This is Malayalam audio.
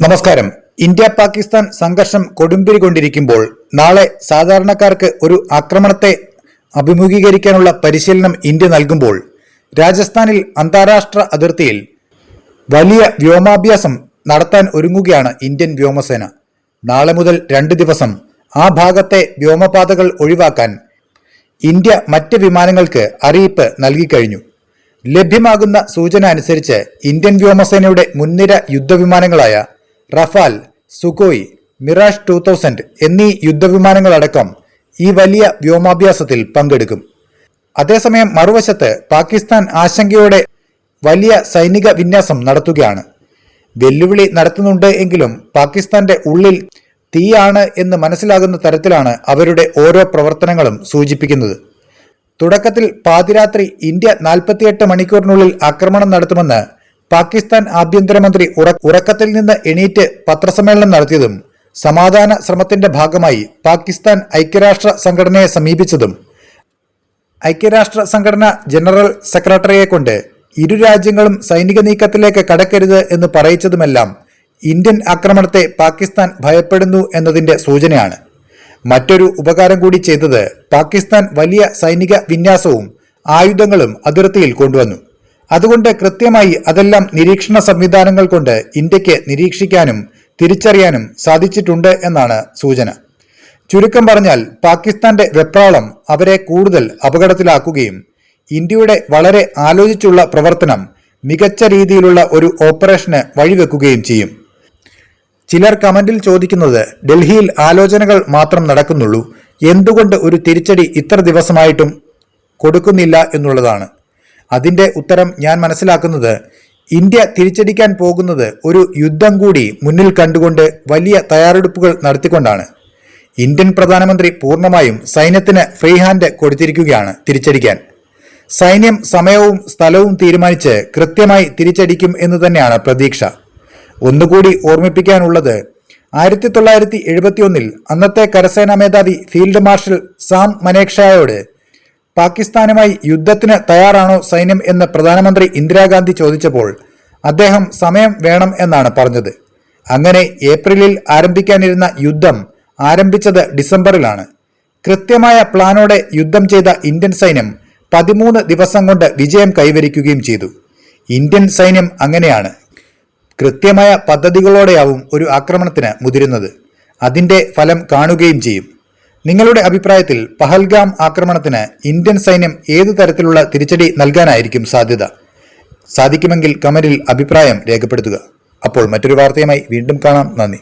നമസ്കാരം. ഇന്ത്യ പാകിസ്ഥാൻ സംഘർഷം കൊടുമ്പിരി കൊണ്ടിരിക്കുമ്പോൾ നാളെ സാധാരണക്കാർക്ക് ഒരു ആക്രമണത്തെ അഭിമുഖീകരിക്കാനുള്ള പരിശീലനം ഇന്ത്യ നൽകുമ്പോൾ രാജസ്ഥാനിൽ അന്താരാഷ്ട്ര അതിർത്തിയിൽ വലിയ വ്യോമാഭ്യാസം നടത്താൻ ഒരുങ്ങുകയാണ് ഇന്ത്യൻ വ്യോമസേന. നാളെ മുതൽ രണ്ട് ദിവസം ആ ഭാഗത്തെ വ്യോമപാതകൾ ഒഴിവാക്കാൻ ഇന്ത്യ മറ്റ് വിമാനങ്ങൾക്ക് അറിയിപ്പ് നൽകിക്കഴിഞ്ഞു ലഭ്യമാകുന്ന സൂചന അനുസരിച്ച് ഇന്ത്യൻ വ്യോമസേനയുടെ മുൻനിര യുദ്ധവിമാനങ്ങളായ Rafale Sukhoi Mirage two thousand എന്നീ യുദ്ധവിമാനങ്ങളടക്കം ഈ വലിയ വ്യോമാഭ്യാസത്തിൽ പങ്കെടുക്കും. അതേസമയം മറുവശത്ത് പാകിസ്ഥാൻ ആശങ്കയോടെ വലിയ സൈനിക വിന്യാസം നടത്തുകയാണ്. വെല്ലുവിളി നടത്തുന്നുണ്ട് എങ്കിലും പാകിസ്ഥാന്റെ ഉള്ളിൽ തീയാണ് എന്ന് മനസ്സിലാകുന്ന തരത്തിലാണ് അവരുടെ ഓരോ പ്രവർത്തനങ്ങളും സൂചിപ്പിക്കുന്നത്. തുടക്കത്തിൽ പാതിരാത്രി ഇന്ത്യ നാൽപ്പത്തിയെട്ട് മണിക്കൂറിനുള്ളിൽ ആക്രമണം നടത്തുമെന്ന് പാകിസ്ഥാൻ ആഭ്യന്തരമന്ത്രി ഉറ ഉറക്കത്തിൽ നിന്ന് എണീറ്റ് പത്രസമ്മേളനം നടത്തിയതും സമാധാന ശ്രമത്തിന്റെ ഭാഗമായി പാകിസ്ഥാൻ ഐക്യരാഷ്ട്ര സംഘടനയെ സമീപിച്ചതും. ഐക്യരാഷ്ട്ര സംഘടന ജനറൽ സെക്രട്ടറിയെ കൊണ്ട് ഇരു രാജ്യങ്ങളും സൈനിക നീക്കത്തിലേക്ക് കടക്കരുത് എന്ന് പറയിച്ചതുമെല്ലാം ഇന്ത്യൻ ആക്രമണത്തെ പാകിസ്ഥാൻ ഭയപ്പെടുന്നു എന്നതിന്റെ സൂചനയാണ്. മറ്റൊരു ഉപകാരം കൂടി ചെയ്തത് പാകിസ്ഥാൻ വലിയ സൈനിക വിന്യാസവും ആയുധങ്ങളും അതിർത്തിയിൽ കൊണ്ടുവന്നു. അതുകൊണ്ട് കൃത്യമായി അതെല്ലാം നിരീക്ഷണ സംവിധാനങ്ങൾ കൊണ്ട് ഇന്ത്യയ്ക്ക് നിരീക്ഷിക്കാനും തിരിച്ചറിയാനും സാധിച്ചിട്ടുണ്ട് എന്നാണ് സൂചന. ചുരുക്കം പറഞ്ഞാൽ പാകിസ്ഥാന്റെ വെപ്രാളം അവരെ കൂടുതൽ അപകടത്തിലാക്കുകയും ഇന്ത്യയുടെ വളരെ ആലോചിച്ചുള്ള പ്രവർത്തനം മികച്ച രീതിയിലുള്ള ഒരു ഓപ്പറേഷന് വഴിവെക്കുകയും ചെയ്യും. ചിലർ കമന്റിൽ ചോദിക്കുന്നത് ഡൽഹിയിൽ ആലോചനകൾ മാത്രം നടക്കുന്നുള്ളൂ എന്തുകൊണ്ട് ഒരു തിരിച്ചടി ഇത്ര ദിവസമായിട്ടും കൊടുക്കുന്നില്ല എന്നുള്ളതാണ്. അതിന്റെ ഉത്തരം ഞാൻ മനസ്സിലാക്കുന്നത്. ഇന്ത്യ തിരിച്ചടിക്കാൻ പോകുന്നത് ഒരു യുദ്ധം കൂടി മുന്നിൽ കണ്ടുകൊണ്ട് വലിയ തയ്യാറെടുപ്പുകൾ നടത്തിക്കൊണ്ടാണ്. ഇന്ത്യൻ പ്രധാനമന്ത്രി പൂർണമായും സൈന്യത്തിന് ഫ്രീ ഹാൻഡ് കൊടുത്തിരിക്കുകയാണ് തിരിച്ചടിക്കാൻ. സൈന്യം സമയവും സ്ഥലവും തീരുമാനിച്ച് കൃത്യമായി തിരിച്ചടിക്കും എന്ന് തന്നെയാണ് പ്രതീക്ഷ. ഒന്നുകൂടി ഓർമ്മിപ്പിക്കാനുള്ളത് ആയിരത്തി തൊള്ളായിരത്തി എഴുപത്തിയൊന്നിൽ അന്നത്തെ കരസേനാ മേധാവി ഫീൽഡ് മാർഷൽ സാം മനേക്ഷായോട് പാകിസ്ഥാനുമായി യുദ്ധത്തിന് തയ്യാറാണോ സൈന്യം എന്ന് പ്രധാനമന്ത്രി ഇന്ദിരാഗാന്ധി ചോദിച്ചപ്പോൾ അദ്ദേഹം സമയം വേണം എന്നാണ് പറഞ്ഞത്. അങ്ങനെ ഏപ്രിലിൽ ആരംഭിക്കാനിരുന്ന യുദ്ധം ആരംഭിച്ചത് ഡിസംബറിലാണ്. കൃത്യമായ പ്ലാനോടെ യുദ്ധം ചെയ്ത ഇന്ത്യൻ സൈന്യം പതിമൂന്ന് ദിവസം കൊണ്ട് വിജയം കൈവരിക്കുകയും ചെയ്തു. ഇന്ത്യൻ സൈന്യം അങ്ങനെയാണ്. കൃത്യമായ പദ്ധതികളോടെയാവും ഒരു ആക്രമണത്തിന് മുതിരുന്നത്. അതിന്റെ ഫലം കാണുകയും ചെയ്യും. നിങ്ങളുടെ അഭിപ്രായത്തിൽ പഹൽഗാം ആക്രമണത്തിന് ഇന്ത്യൻ സൈന്യം ഏതു തരത്തിലുള്ള തിരിച്ചടി നൽകാനായിരിക്കും സാധ്യത? സാധിക്കുമെങ്കിൽ കമന്റിൽ അഭിപ്രായം രേഖപ്പെടുത്തുക. അപ്പോൾ മറ്റൊരു വാർത്തയുമായി വീണ്ടും കാണാം. നന്ദി.